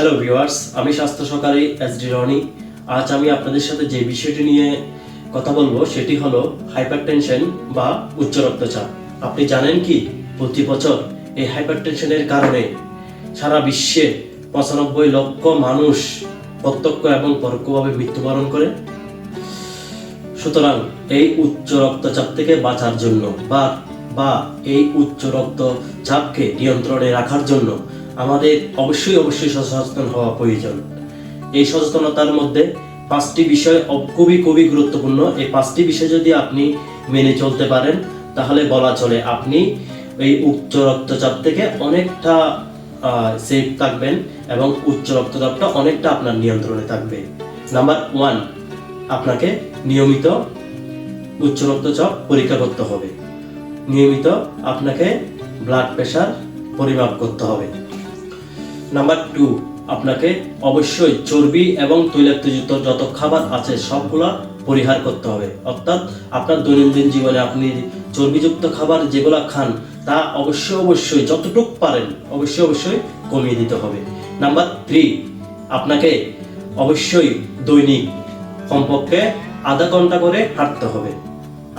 Hello viewers আমি স্বাস্থ্য সহকারী এস ডি রনি। আজ আমি আপনাদের সাথে যে বিষয়টি নিয়ে কথা বলব, সেটি হলো হাইপারটেনশন বা উচ্চ রক্তচাপ। আপনি জানেন কি, প্রতি বছর এই হাইপারটেনশনের কারণে সারা বিশ্বে পঁচানব্বই লক্ষ মানুষ প্রত্যক্ষ এবং পরোক্ষভাবে মৃত্যুবরণ করে। সুতরাং এই উচ্চ রক্তচাপ থেকে বাঁচার জন্য বা বা এই উচ্চ রক্তচাপকে নিয়ন্ত্রণে রাখার জন্য আমাদের অবশ্যই অবশ্যই সচেতন হওয়া প্রয়োজন। এই সচেতনতার মধ্যে পাঁচটি বিষয় খুবই খুবই গুরুত্বপূর্ণ। এই পাঁচটি বিষয় যদি আপনি মেনে চলতে পারেন, তাহলে বলা চলে আপনি এই উচ্চ রক্তচাপ থেকে অনেকটা সেফ থাকবেন এবং উচ্চ রক্তচাপটা অনেকটা আপনার নিয়ন্ত্রণে থাকবে। নাম্বার ওয়ান, আপনাকে নিয়মিত উচ্চ রক্তচাপ পরীক্ষা করতে হবে। নিয়মিত আপনাকে ব্লাড প্রেশার পরিমাপ করতে হবে। নাম্বার টু আপনাকে অবশ্যই চর্বি এবং তৈলাক্তযুক্ত যত খাবার আছে সবগুলা পরিহার করতে হবে। অর্থাৎ আপনার দৈনন্দিন জীবনে আপনি চর্বিযুক্ত খাবার যেগুলা খান, তা অবশ্যই অবশ্যই যতটুকু পারেন অবশ্যই অবশ্যই কমিয়ে দিতে হবে। নাম্বার থ্রি আপনাকে অবশ্যই দৈনিক কমপক্ষে আধা ঘণ্টা করে হাঁটতে হবে।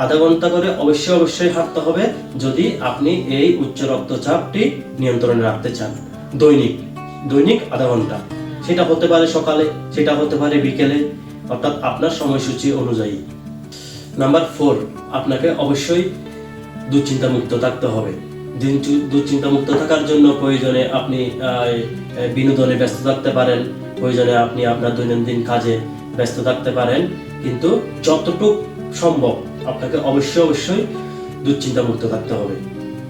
আধা ঘণ্টা করে অবশ্যই অবশ্যই হাঁটতে হবে যদি আপনি এই উচ্চ রক্তচাপটি নিয়ন্ত্রণে রাখতে চান। দৈনিক দৈনিক আধা ঘণ্টা। সেটা হতে পারে সকালে, সেটা হতে পারে বিকেলে, অর্থাৎ আপনার সময়সূচি অনুযায়ী। নাম্বার ফোর আপনাকে অবশ্যই দুশ্চিন্তা মুক্ত থাকতে হবে। দুশ্চিন্তা মুক্ত থাকার জন্য প্রয়োজনে আপনি বিনোদনে ব্যস্ত থাকতে পারেন। প্রয়োজনে আপনি আপনার দৈনন্দিন কাজে ব্যস্ত থাকতে পারেন। কিন্তু যতটুকু সম্ভব আপনাকে অবশ্যই অবশ্যই দুশ্চিন্তা মুক্ত থাকতে হবে।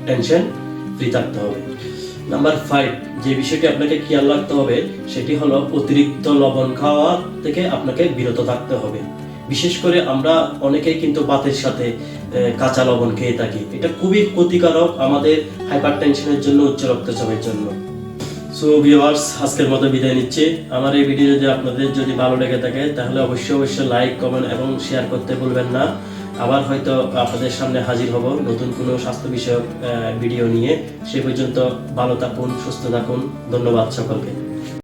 টেনশন ফ্রি থাকতে হবে। নাম্বার ফাইভ যে বিষয়টি আপনাকে খেয়াল রাখতে হবে, সেটি হলো অতিরিক্ত লবণ খাওয়া থেকে আপনাকে বিরত থাকতে হবে। বিশেষ করে আমরা অনেকেই কিন্তু ভাতের সাথে কাঁচা লবণ খেয়ে থাকি। এটা খুবই ক্ষতিকারক আমাদের হাইপার টেনশনের জন্য, উচ্চ রক্তচাপের জন্য। সো ভিউয়ার্স আজকের মতো বিদায় নিচ্ছি। আমার এই ভিডিও যদি আপনাদের যদি ভালো লেগে থাকে, তাহলে অবশ্যই অবশ্যই লাইক কমেন্ট এবং শেয়ার করতে ভুলবেন না। আবার হয়তো আপনাদের সামনে হাজির হব নতুন কোনো স্বাস্থ্য বিষয়ক ভিডিও নিয়ে। সে পর্যন্ত ভালো থাকুন, সুস্থ থাকুন। ধন্যবাদ সকলকে।